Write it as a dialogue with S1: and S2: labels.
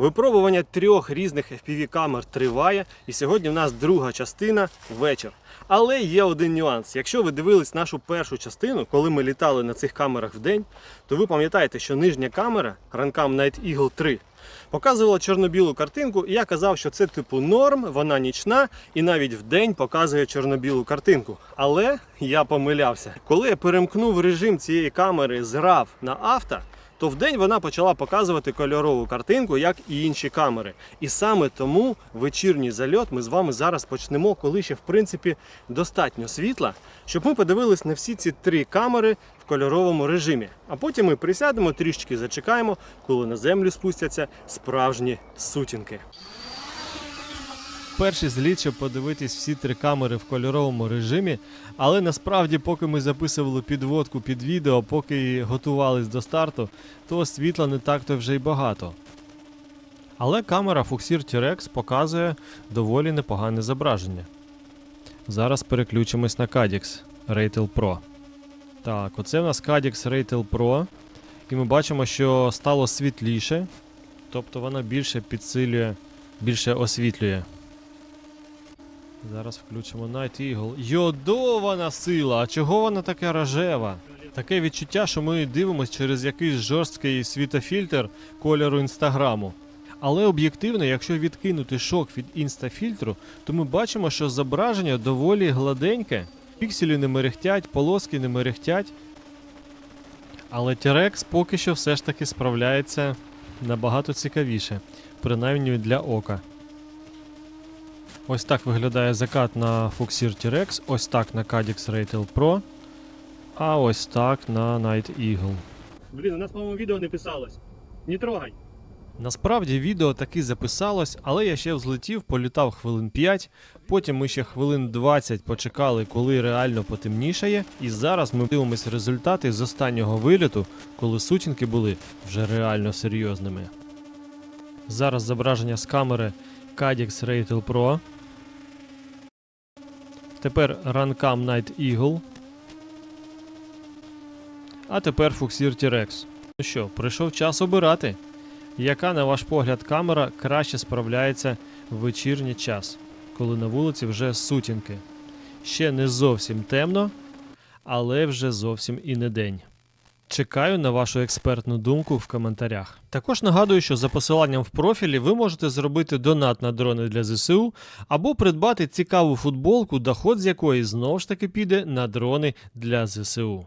S1: Випробування трьох різних FPV камер триває, і сьогодні в нас друга частина вечір. Але є один нюанс. Якщо ви дивились нашу першу частину, коли ми літали на цих камерах в день, то ви пам'ятаєте, що нижня камера Rancam Night Eagle 3 показувала чорно-білу картинку, і я казав, що це типу норм, вона нічна і навіть в день показує чорно-білу картинку. Але я помилявся. Коли я перемкнув режим цієї камери з RAW на авто, то вдень вона почала показувати кольорову картинку, як і інші камери. І саме тому вечірній зальот ми з вами зараз почнемо, коли ще в принципі достатньо світла, щоб ми подивились на всі ці три камери в кольоровому режимі. А потім ми присядемо, трішечки зачекаємо, коли на землю спустяться справжні сутінки. Перший зліт, щоб подивитись всі три камери в кольоровому режимі, але насправді, поки ми записували підводку під відео, поки готувались до старту, то світла не так-то вже й багато. Але камера Fuxir T-Rex показує доволі непогане зображення. Зараз переключимось на Cadix Ratel Pro. Так, оце в нас Cadix Ratel Pro. І ми бачимо, що стало світліше, тобто вона більше підсилює, більше освітлює. Зараз включимо Night Eagle. Йодована сила! А чого вона така рожева? Таке відчуття, що ми дивимося через якийсь жорсткий світофільтр кольору інстаграму. Але об'єктивно, якщо відкинути шок від інстафільтру, то ми бачимо, що зображення доволі гладеньке. Пікселі не мерехтять, полоски не мерехтять. Але T-Rex поки що все ж таки справляється набагато цікавіше, принаймні для ока. Ось так виглядає закат на Fuxir T-Rex, ось так на Cadix Ratel Pro, а ось так на Night Eagle. Блін, у нас, по-моєму, відео не писалось. Не трогай. Насправді відео таки записалось, але я ще взлетів, політав хвилин 5, потім ми ще хвилин 20 почекали, коли реально потемнішає, і зараз ми дивимось результати з останнього виліту, коли сутінки були вже реально серйозними. Зараз зображення з камери Cadix Ratel Pro. Тепер Rancam Night Eagle. А тепер Fuxir T-Rex. Ну що, прийшов час обирати. Яка, на ваш погляд, камера краще справляється в вечірній час, коли на вулиці вже сутінки? Ще не зовсім темно, але вже зовсім і не день. Чекаю на вашу експертну думку в коментарях. Також нагадую, що за посиланням в профілі ви можете зробити донат на дрони для ЗСУ або придбати цікаву футболку, доход з якої знову ж таки піде на дрони для ЗСУ.